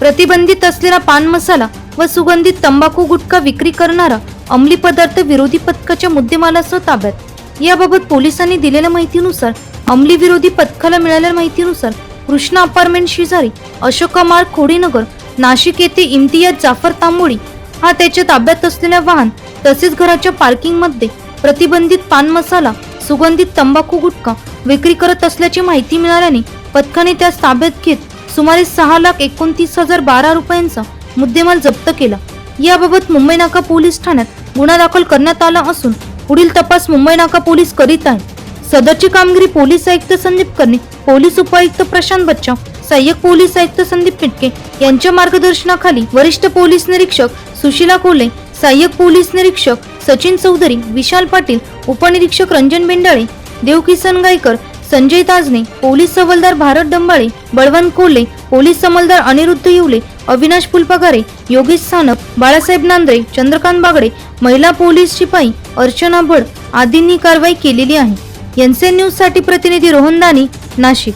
प्रतिबंधित असलेला पान मसाला व सुगंधित तंबाखू गुटखा विक्री करणारा अंमली पदार्थ विरोधी पथकाच्या मुद्देमालासह ताब्यात. याबाबत पोलिसांनी दिलेल्या माहितीनुसार अंमली विरोधी पथकाला मिळालेल्या माहितीनुसार कृष्णा अपार्टमेंट शेजारी अशोका मार्ग खोडीनगर नाशिक येथे इम्तियाज जाफर तांबोळी हा त्याच्या ताब्यात असलेल्या वाहन तसेच घराच्या पार्किंगमध्ये प्रतिबंधित पान मसाला सुगंधित तंबाखू गुटखा विक्री करत असल्याची माहिती मिळाल्याने पथकाने त्यास ताब्यात घेत सुमारे सहा लाख एकोणतीस हजार बारा रुपयांचा मुद्देमाल जप्त केला. याबाबत मुंबई नाका पोलीस ठाण्यात गुन्हा दाखल करण्यात आला असून पुढील तपास मुंबई नाका पोलीस करीत आहे. सदरची कामगिरी पोलीस आयुक्त संदीप कर्णे पोलीस उपायुक्त प्रशांत बच्चा सहाय्यक पोलीस आयुक्त संदीप पिटके यांच्या मार्गदर्शनाखाली वरिष्ठ पोलीस निरीक्षक सुशीला कोले सहाय्यक पोलीस निरीक्षक सचिन चौधरी विशाल पाटील उपनिरीक्षक रंजन बेंडाळे देवकिसन गायकर संजय ताजने पोलीस हवालदार भारत डंबाळे बळवंत कोल्हे पोलीस समलदार अनिरुद्ध येवले अविनाश फुलपगारे योगेश सानप बाळासाहेब नांद्रे चंद्रकांत बागडे महिला पोलीस शिपाई अर्चना भड आदींनी कारवाई केलेली आहे. एनसीएन न्यूजसाठी प्रतिनिधी रोहन दानी नाशिक.